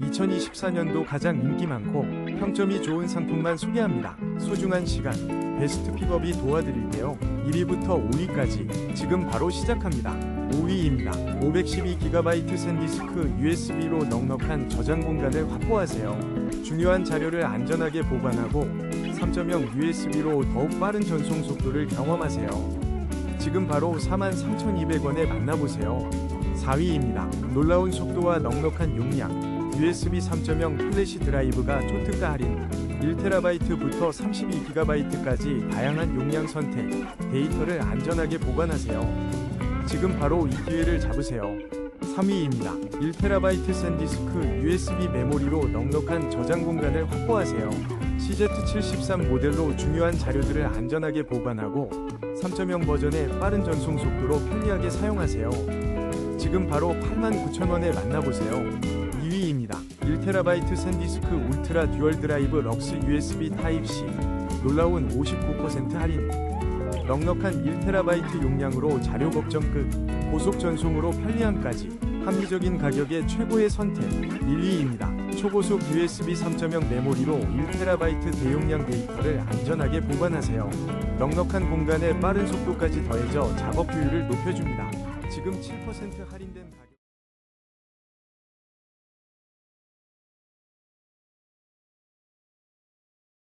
2024년도 가장 인기 많고 평점이 좋은 상품만 소개합니다. 소중한 시간, 베스트 픽업이 도와드릴게요. 1위부터 5위까지 지금 바로 시작합니다. 5위입니다. 512GB 샌디스크 USB로 넉넉한 저장 공간을 확보하세요. 중요한 자료를 안전하게 보관하고 3.0 USB로 더욱 빠른 전송 속도를 경험하세요. 지금 바로 43,200원에 만나보세요. 4위입니다. 놀라운 속도와 넉넉한 용량. USB 3.0 플래시 드라이브가 초특가 할인 1TB부터 32GB까지 다양한 용량 선택, 데이터를 안전하게 보관하세요. 지금 바로 이 기회를 잡으세요. 3위입니다. 1TB 샌디스크 USB 메모리로 넉넉한 저장 공간을 확보하세요. CZ73 모델로 중요한 자료들을 안전하게 보관하고 3.0 버전의 빠른 전송 속도로 편리하게 사용하세요. 지금 바로 89,000원에 만나보세요. 2위입니다. 1TB 샌디스크 울트라 듀얼 드라이브 럭스 USB 타입C 놀라운 59% 할인 넉넉한 1TB 용량으로 자료 걱정 끝 고속 전송으로 편리함까지 합리적인 가격에 최고의 선택 1위입니다. 초고속 USB 3.0 메모리로 1TB 대용량 데이터를 안전하게 보관하세요. 넉넉한 공간에 빠른 속도까지 더해져 작업 효율을 높여줍니다. 지금 7% 할인된 가격